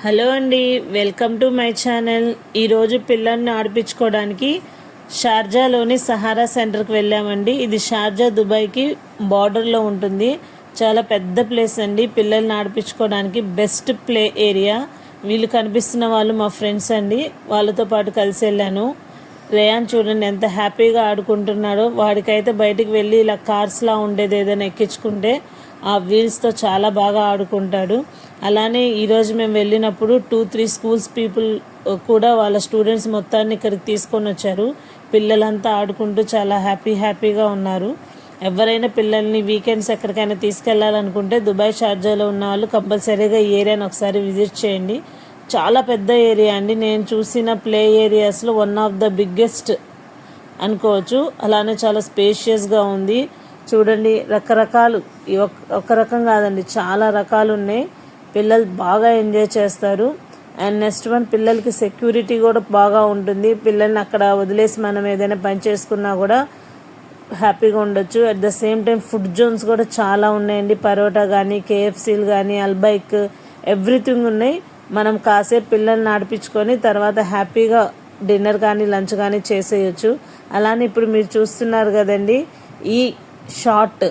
Hello అండి welcome to my channel. ఈరోజు పిల్లల్ని ఆడిపించుకోవడానికి షార్జాలోని సహారా సెంటర్కి వెళ్ళామండి. ఇది షార్జా దుబాయ్కి బార్డర్లో ఉంటుంది. చాలా పెద్ద ప్లేస్ అండి. పిల్లల్ని ఆడిపించుకోవడానికి బెస్ట్ ప్లే ఏరియా. వీళ్ళు కనిపిస్తున్న వాళ్ళు మా ఫ్రెండ్స్ అండి. వాళ్ళతో పాటు కలిసి వెళ్ళాను. రేయాన్ చూడండి ఎంత హ్యాపీగా ఆడుకుంటున్నాడో. వాడికైతే బయటికి వెళ్ళి ఇలా కార్స్లా ఉండేది ఏదైనా ఎక్కించుకుంటే ఆ వీల్స్తో చాలా బాగా ఆడుకుంటాడు. అలానే ఈరోజు మేము వెళ్ళినప్పుడు టూ త్రీ స్కూల్స్ పీపుల్ కూడా వాళ్ళ స్టూడెంట్స్ మొత్తాన్ని ఇక్కడికి తీసుకొని వచ్చారు. పిల్లలంతా ఆడుకుంటూ చాలా హ్యాపీ హ్యాపీగా ఉన్నారు. ఎవరైనా పిల్లల్ని వీకెండ్స్ ఎక్కడికైనా తీసుకెళ్ళాలనుకుంటే దుబాయ్ షార్జాలో ఉన్న వాళ్ళు కంపల్సరీగా ఈ ఏరియాని ఒకసారి విజిట్ చేయండి. చాలా పెద్ద ఏరియా అండి. నేను చూసిన ప్లే ఏరియాస్లో వన్ ఆఫ్ ద బిగ్గెస్ట్ అనుకోవచ్చు. అలానే చాలా స్పేషియస్గా ఉంది. చూడండి రకరకాలు. ఈ ఒక్- ఒక రకం కాదండి చాలా రకాలు ఉన్నాయి. పిల్లలు బాగా ఎంజాయ్ చేస్తారు. అండ్ నెక్స్ట్ వన్ పిల్లలకి సెక్యూరిటీ కూడా బాగా ఉంటుంది. పిల్లల్ని అక్కడ వదిలేసి మనం ఏదైనా పని చేసుకున్నా కూడా హ్యాపీగా ఉండొచ్చు. At the same time food zones కూడా చాలా ఉన్నాయండి. పరోటా కానీ కేఎఫ్సీలు కానీ అల్బైక్ ఎవ్రీథింగ్ ఉన్నాయి. మనం కాసేపు పిల్లల్ని నడిపించుకొని తర్వాత హ్యాపీగా డిన్నర్ కానీ లంచ్ కానీ చేసేయచ్చు. అలానే ఇప్పుడు మీరు చూస్తున్నారు కదండి ఈ షార్ట్.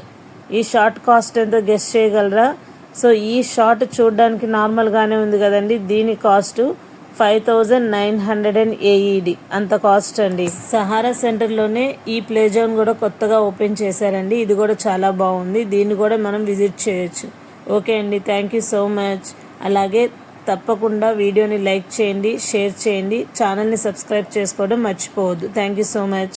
ఈ షార్ట్ కాస్ట్ ఎంతో గెస్ట్ చేయగలరా? సో ఈ షార్ట్ చూడడానికి నార్మల్గానే ఉంది కదండి. దీని cost five thousand nine hundred and AED. అంత కాస్ట్ అండి. సహారా సెంటర్లోనే ఈ ప్లే జోన్ కూడా కొత్తగా ఓపెన్ చేశారండి. ఇది కూడా చాలా బాగుంది. దీన్ని కూడా మనం విజిట్ చేయొచ్చు. ఓకే అండి. Thank you so much. అలాగే తప్పకుండా వీడియోని లైక్ చేయండి షేర్ చేయండి. ఛానల్ని సబ్స్క్రైబ్ చేసుకోవడం మర్చిపోవద్దు. Thank you so much.